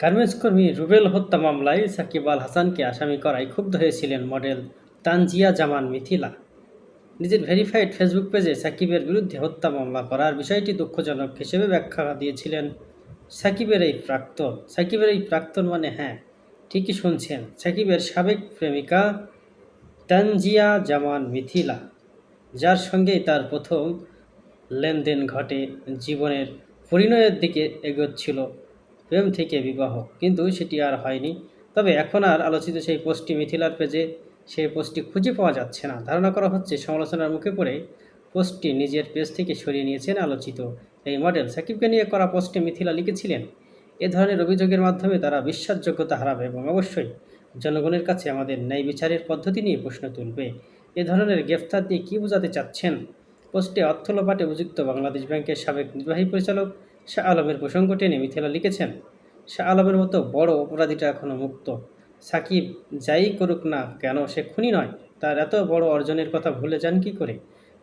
Garments কর্মী রুবেল হত্যা মামলায় সাকিব আল হাসানকে আসামি করায় ক্ষুব্ধ হয়েছিলেন মডেল তানজিয়া জামান মিথিলা। নিজের ভেরিফাইড ফেসবুক পেজে সাকিবের বিরুদ্ধে হত্যা মামলা করার বিষয়টি দুঃখজনক হিসেবে ব্যাখ্যা দিয়েছিলেন সাকিবের এই প্রাক্তন। সাকিবের এই প্রাক্তন মানে হ্যাঁ ঠিকই শুনছেন, সাকিবের সাবেক প্রেমিকা তানজিয়া জামান মিথিলা, যার সঙ্গেই তার প্রথম লেনদেন ঘটে। জীবনের পরিণয়ের দিকে এগোচ্ছিল প্রেম থেকে বিবাহ। কিন্তু সেটি আর হয়নি। তবে এখন আর আলোচিত সেই পোস্টটি মিথিলার পেজে, সেই পোস্টটি খুঁজে পাওয়া যাচ্ছে না। ধারণা করা হচ্ছে, সমালোচনার মুখে পড়ে পোস্টটি নিজের পেজ থেকে সরিয়ে নিয়েছেন আলোচিত এই মডেল। সাকিবকে নিয়ে করা পোস্টে মিথিলা লিখেছিলেন, এ ধরনের অভিযোগের মাধ্যমে তারা বিশ্বাসযোগ্যতা হারাবে এবং অবশ্যই জনগণের কাছে আমাদের ন্যায় বিচারের পদ্ধতি নিয়ে প্রশ্ন তুলবে। এ ধরনের গ্রেফতার দিয়ে কী বোঝাতে চাচ্ছেন? পোস্টে অর্থ লোপাটে অভিযুক্ত বাংলাদেশ ব্যাংকের সাবেক নির্বাহী পরিচালক শাহ আলমের প্রসঙ্গ টেনে মিথিলা লিখেছেন, শাহ আলমের মতো বড় অপরাধীটা এখনও মুক্ত। সাকিব যাই করুক না কেন, সে খুনি নয়। তার এত বড় অর্জনের কথা ভুলে যান কী করে?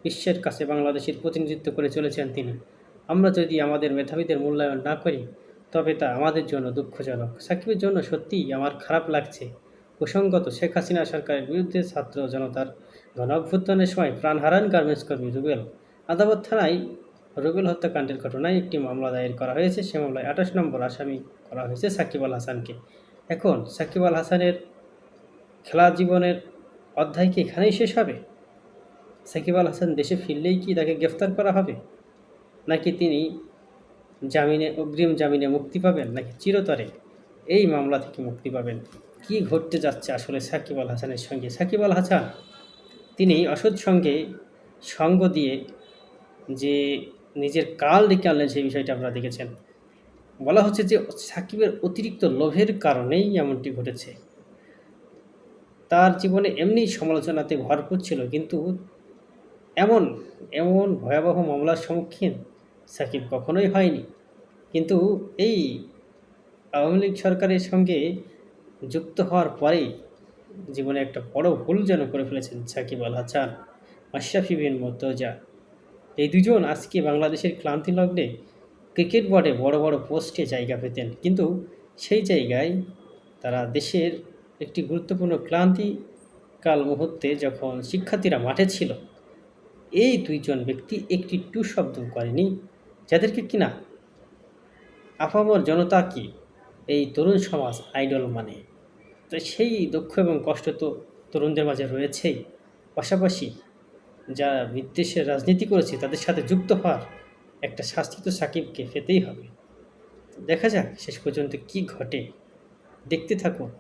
বিশ্বের কাছে বাংলাদেশের প্রতিনিধিত্ব করে চলেছেন তিনি। আমরা যদি আমাদের মেধাবীদের মূল্যায়ন না করি, তবে তা আমাদের জন্য দুঃখজনক। সাকিবের জন্য সত্যিই আমার খারাপ লাগছে। প্রসঙ্গত, শেখ হাসিনা সরকারের বিরুদ্ধে ছাত্র জনতার গণ অভ্যুত্থানের সময় প্রাণ হারান গার্মেন্টস কর্মী রুবেল। আদাবত থানায় রুবেল হত্যাকাণ্ডের ঘটনায় একটি মামলা দায়ের করা হয়েছে। সে মামলায় আঠাশ নম্বর আসামি করা হয়েছে সাকিব আল হাসানকে। এখন সাকিব আল হাসানের খেলা জীবনের অধ্যায় কি এখানেই শেষ হবে? সাকিব আল হাসান দেশে ফিরলেই কি তাকে গ্রেফতার করা হবে? নাকি তিনি জামিনে, অগ্রিম জামিনে মুক্তি পাবেন? নাকি চিরতরে এই মামলা থেকে মুক্তি পাবেন? কি ঘটতে যাচ্ছে আসলে সাকিব আল হাসানের সঙ্গে? সাকিব আল হাসান, তিনি অসৎ সঙ্গে সঙ্গ দিয়ে যে নিজের কাল ডেকে আনলেন সেই বিষয়টা আপনারা দেখেছেন। বলা হচ্ছে যে সাকিবের অতিরিক্ত লোভের কারণেই এমনটি ঘটেছে। তার জীবনে এমনি সমালোচনাতে ভরপুর ছিল, কিন্তু এমন এমন ভয়াবহ মামলার সম্মুখীন সাকিব কখনোই হয়নি। কিন্তু এই আওয়ামী লীগ সরকারের সঙ্গে যুক্ত হওয়ার পরেই জীবনে একটা বড় ভুল যেন করে ফেলেছেন সাকিব আল হাসান আশরাফি বিন মর্তজা। এই দুজন আজকে বাংলাদেশের ক্লান্তি লগ্নে ক্রিকেট বোর্ডে বড় বড় পোস্টে জায়গা পেতেন। কিন্তু সেই জায়গায় তারা দেশের একটি গুরুত্বপূর্ণ ক্লান্তিকাল মুহূর্তে যখন শিক্ষার্থীরা মাঠে ছিল, এই দুইজন ব্যক্তি একটি টু শব্দ করেনি যাদেরকে কিনা আপামর জনতা কি এই তরুণ সমাজ আইডল মানে? তো সেই দুঃখ এবং কষ্ট তো তরুণদের মাঝে রয়েছেই। পাশাপাশি যারা বিদ্বেষের রাজনীতি করেছে, তাদের সাথে যুক্ত হওয়ার একটা শাস্তি তো সাকিবকে পেতেই হবে। দেখা যাক শেষ পর্যন্ত কি ঘটে। দেখতে থাকুন।